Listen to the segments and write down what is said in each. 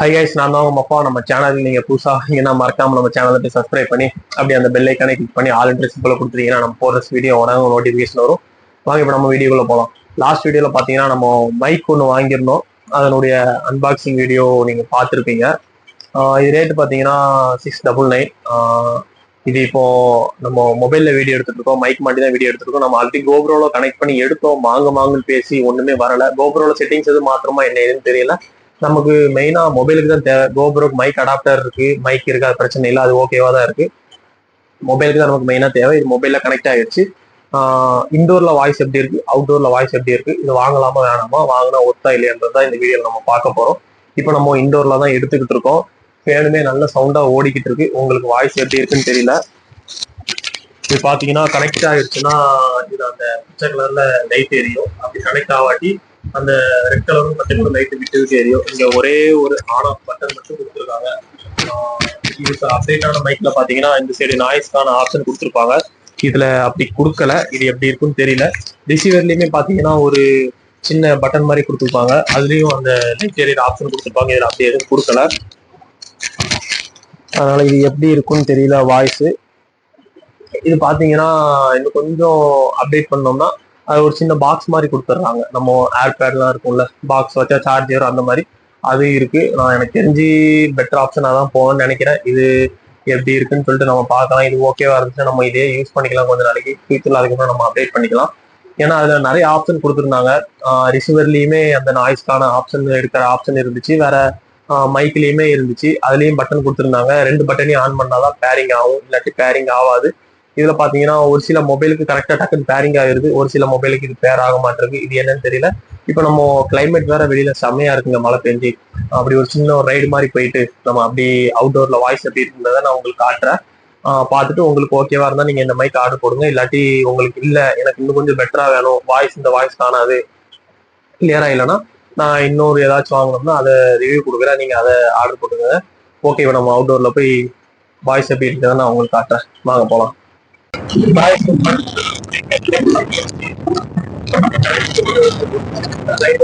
Hi guys நான் தான் உங்க மப்பா. நம்ம சேனல் நீங்க புதுசா ஏன்னா மறக்காம நம்ம சேனலை போய் சப்ஸ்கிரைப் பண்ணி அப்படி அந்த பெல் ஐக்கானே கிளிக் பண்ணி ஆல் இன்ட்ரெஸ்ட் போல கொடுத்துட்டீங்கன்னா நம்ம போடுற வீடியோ உடனே நோட்டிஃபிகேஷன் வரும். வாங்க இப்போ நம்ம வீடியோக்குள்ள போகலாம் லாஸ்ட் வீடியோல பாத்தீங்கன்னா நம்ம மைக் ஒன்று வாங்கியிருந்தோம். அதனுடைய அன்பாக்சிங் வீடியோ நீங்க பார்த்துருப்பீங்க. இது ரேட்டு பார்த்தீங்கன்னா சிக்ஸ் டபுள் நைன் இது இப்போ நம்ம மொபைல்ல வீடியோ எடுத்துட்டு இருக்கோம். மைக் மாட்டி தான் வீடியோ எடுத்துருக்கோம் நம்ம ஆல்ரெடி கோபுரோல கனெக்ட் பண்ணி எடுத்தோம். வாங்க வாங்கன்னு பேசி ஒண்ணுமே வரல. கோபுரோல செட்டிங்ஸ் எதுவும் மாத்திரமா என்ன ஏதுன்னு தெரியல. நமக்கு மெயினா மொபைலுக்கு தான் தேவை. கோபுரோக்கு மைக் அடாப்டர் இருக்கு. மைக் இருக்கு? அது பிரச்சனை இல்லை. அது ஓகேவா தான் இருக்கு. மொபைலுக்கு தான் நமக்கு மெயினா தேவை. இது மொபைல்ல கனெக்ட் ஆகிடுச்சு இண்டோர்ல வாய்ஸ் எப்படி இருக்கு? அவுட்டோர்ல வாய்ஸ் எப்படி இருக்கு? இது வாங்கலாமா வேணாமா? வாங்கினா ஒத்தா இல்லையன்றது தான் இந்த வீடியோல நம்ம பார்க்க போறோம். இப்போ நம்ம இண்டோர்ல தான் எடுத்துக்கிட்டு இருக்கோம். ஃபேனுமே நல்ல சவுண்டா ஓடிக்கிட்டு இருக்கு. உங்களுக்கு வாய்ஸ் எப்படி இருக்குன்னு தெரியல. இது பாத்தீங்கன்னா கனெக்ட் ஆயிடுச்சுன்னா இது அந்த பச்சை கலர்ல லைட் எரியும். அப்படி கனெக்ட் ஆகாட்டி அந்த ரெட் கலரும் பச்சை கலரும் லைட் விட்டு விட்டு எரியும். இங்க ஒரே ஒரு ஆன் ஆஃப் பட்டன் மட்டும் கொடுத்துருக்காங்க. இது அப்டேட்டான மைக்ல பாத்தீங்கன்னா இந்த சைடு நாய்ஸ்க்கான ஆப்ஷன் கொடுத்துருப்பாங்க. இதுல அப்படி கொடுக்கல. இது எப்படி இருக்குன்னு தெரியல. ரிசீவர்லயுமே பாத்தீங்கன்னா ஒரு சின்ன பட்டன் மாதிரி கொடுத்துருப்பாங்க. அதுலயும் அந்த லைட் எரியர் ஆப்ஷன் கொடுத்துருப்பாங்க. இதுல அப்படி எதுவும் கொடுக்கல. அதனால இது எப்படி இருக்குன்னு தெரியல வாய்ஸ் இது பாத்தீங்கன்னா இன்னும் கொஞ்சம் அப்டேட் பண்ணோம்னா அது ஒரு சின்ன பாக்ஸ் மாதிரி கொடுத்துட்றாங்க. நம்ம ஏர்பேட்லாம் இருக்கும்ல பாக்ஸ் வச்சா சார்ஜர் அந்த மாதிரி. அது இருக்கு. நான் எனக்கு தெரிஞ்சு பெட்டர் ஆப்ஷனாக தான் போகணும்னு நினைக்கிறேன். இது எப்படி இருக்குன்னு சொல்லிட்டு நம்ம பார்க்கலாம். இது ஓகேவா இருந்துச்சுன்னா நம்ம இதே யூஸ் பண்ணிக்கலாம் கொஞ்ச நாளைக்கு. ஃபியூச்சர்ல அதுக்கப்புறம் நம்ம அப்டேட் பண்ணிக்கலாம். ஏன்னா அதுல நிறைய ஆப்ஷன் கொடுத்துருந்தாங்க. ரிசீவர்லயுமே அந்த நாய்ஸ்க்கான ஆப்ஷன் எடுக்கிற ஆப்ஷன் இருந்துச்சு. வேற மைக்லயுமே இருந்துச்சு. அதுலயும் பட்டன் கொடுத்துருந்தாங்க. ரெண்டு பட்டனையும் ஆன் பண்ணாதான் பேரிங் ஆகும். இல்லாட்டி பேரிங் ஆகாது. இதுல பாத்தீங்கன்னா ஒரு சில மொபைலுக்கு கரெக்டா டக்குன்னு பேரிங் ஆயிருது ஒரு சில மொபைலுக்கு இது பேர் ஆக மாட்டிருக்கு. இது என்னன்னு தெரியல. இப்போ நம்ம கிளைமேட் வேற வெளியில செம்மையா இருக்குங்க மழை பெஞ்சு. அப்படி ஒரு சின்ன ஒரு ரைடு மாதிரி போயிட்டு நம்ம அப்படி அவுட்டோர்ல வாய்ஸ் எப்படி இருக்குன்றத நான் உங்களுக்கு காட்டுறேன். பார்த்துட்டு உங்களுக்கு ஓகேவா இருந்தா நீங்க இந்த மைக் ஆர்டர் போடுங்க. இல்லாட்டி உங்களுக்கு இல்ல எனக்கு இன்னும் கொஞ்சம் பெட்டரா வேணும். வாய்ஸ் இந்த வாய்ஸ் காணாது. கிளியரா இல்லைன்னா நான் இன்னொரு ஏதாச்சும் வாங்கணும்னா அதை ரிவ்யூ கொடுக்குறேன். நீங்க அதை ஆர்டர் போட்டுக்கோங்க. ஓகே இப்போ நம்ம அவுட்டோர்ல போய் வாய்ஸ் எப்படி இருக்குதுன்னு நான் உங்களுக்கு காட்டுறேன். வாங்க போகலாம்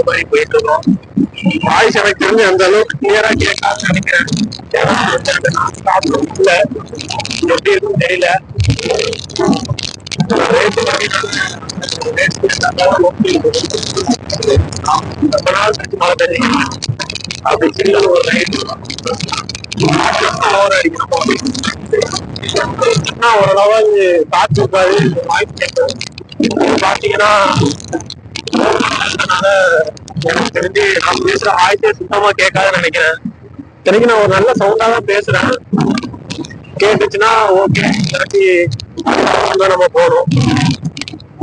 போயிட்டு இருக்கோம் வாய்ஸ் எனக்கு தெரிஞ்சு அந்த அளவுக்கு கிளியரா கேட்கலாம்னு நினைக்கிறேன் இல்லை எப்படி இருக்குன்னு தெரியல ரேட் ரொம்ப நாள் கழிச்சு மழை அப்படி சின்ன ஒரு ரைட் ஓரளவு காற்று இருக்காது வாய்ஸ் பாத்தீங்கன்னா அதனால எனக்கு தெரிஞ்சு நான் பேசுற ஆயிரத்தே சுத்தமா கேட்காதுன்னு நினைக்கிறேன் எனக்கு நான் ஒரு நல்ல சவுண்டா தான் பேசுறேன் கேட்டுச்சுன்னா ஓகே இல்லாட்டி தான் நம்ம போறோம்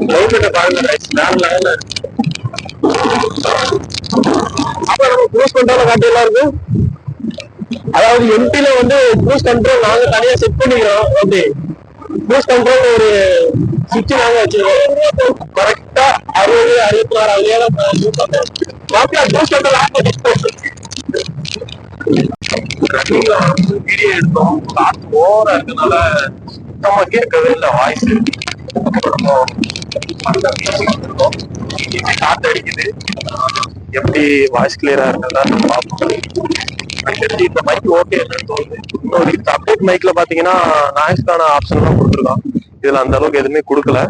கிளைமேட்டை பாருங்க வேற லெவல்ல அப்ப நம்ம க்ரூஸ் கண்ட்ரோல காட்டி எல்லாருக்கும் அதாவது எம்பில வந்து க்ரூஸ் கண்ட்ரோல் நாங்க தனியா செட் பண்ணிக்கிறோம். ஓகே. க்ரூஸ் கண்ட்ரோல் ஒரு சுவிட்ச் நாங்க வச்சிருக்கோம். கரெக்டா அறுபது அறுபத்தி ஆறு அதுலயே யூஸ் மாப்பிளா க்ரூஸ் கண்ட்ரோல் ஆஃப் வீடியோ எடுத்தோம். காத்து ஓவரா இருக்கனால சுத்தமா கேட்கவே இல்லை. வாய்ஸ் காத்து அடிக்குது. எப்படி வாய்ஸ் கிளியரா இருக்குதா பார்ப்போம். எனக்கு இந்த மைக் ஓகே தோணுது இன்னொரு இந்த அப்டேட் மைக்ல பாத்தீங்கன்னா நாய்ஸ்க்கான ஆப்ஷன் எல்லாம் கொடுத்துருக்கான் இதுல அந்த அளவுக்கு எதுவுமே கொடுக்கல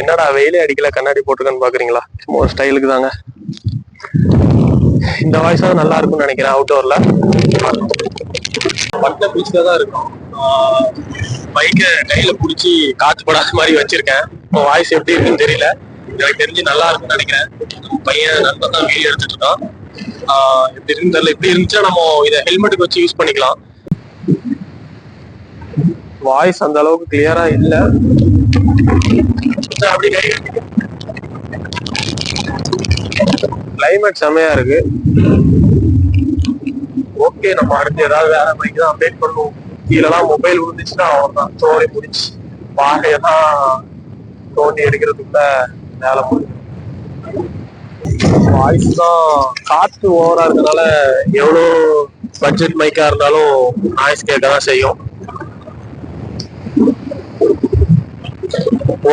என்னடா வெயிலே அடிக்கல கண்ணாடி போட்டிருக்கேன்னு பாக்குறீங்களா சும்மா ஒரு ஸ்டைலுக்கு தாங்க இந்த வாய்ஸ் தான் நல்லா இருக்கும்னு நினைக்கிறேன் அவுட்டோர்ல பட்ட பீச்ல தான் இருக்கும் பைக்கை கையில புடிச்சு காத்து படாத மாதிரி வச்சிருக்கேன் இப்போ வாய்ஸ் எப்படி இருக்குன்னு தெரியல எனக்கு தெரிஞ்சு நல்லா இருக்கும்னு நினைக்கிறேன் பையன் நண்பன் தான் வீடியோ எடுத்துட்டு இருக்கான் எப்படி இருந்து தெரியல எப்படி இருந்துச்சா நம்ம இதை ஹெல்மெட்டுக்கு வச்சு யூஸ் பண்ணிக்கலாம். வாய்ஸ் அந்த அளவுக்கு கிளியரா இல்ல. கிளைமேட் செமையா இருக்கு. ஓகே நம்ம அடுத்து ஏதாவது வேற மைக் தான் அப்டேட் பண்ணுவோம். கீழெல்லாம் மொபைல் விழுந்துச்சுன்னா அவ்வளவுதான். ஸ்டோரி முடிச்சு பாகையெல்லாம் தோண்டி எடுக்கிறதுக்குள்ள வேலை முடியும் வாய்ஸ் தான் காற்று ஓவரா இருக்கிறதுனால எவ்வளோ பட்ஜெட் மைக்கா இருந்தாலும் நாய்ஸ் கேட்க தான் செய்யும்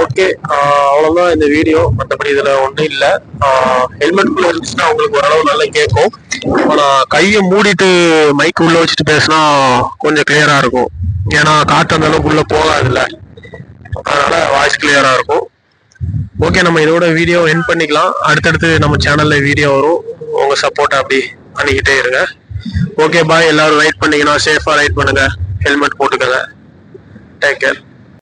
ஓகே அவ்வளோதான் இந்த வீடியோ மற்றபடி இதில் ஒன்றும் இல்லை. ஹெல்மெட் குள்ள இருந்துச்சுன்னா உங்களுக்கு ஓரளவு நல்லா கேட்கும் ஆனால் கையை மூடிட்டு மைக் உள்ளே வச்சுட்டு பேசினா கொஞ்சம் கிளியராக இருக்கும். ஏன்னா காற்று அந்த அளவுக்கு உள்ள போகாதுல்ல. அதனால வாய்ஸ் கிளியராக இருக்கும். ஓகே நம்ம இதோட வீடியோ என் பண்ணிக்கலாம். அடுத்தடுத்து நம்ம சேனலில் வீடியோ வரும். உங்கள் சப்போர்ட்டை அப்படி பண்ணிக்கிட்டே இருங்க. ஓகே பாய் எல்லாரும் ரைட் பண்ணீங்கன்னா சேஃபாக ரைட் பண்ணுங்கள் ஹெல்மெட் போட்டுக்கங்க. Take care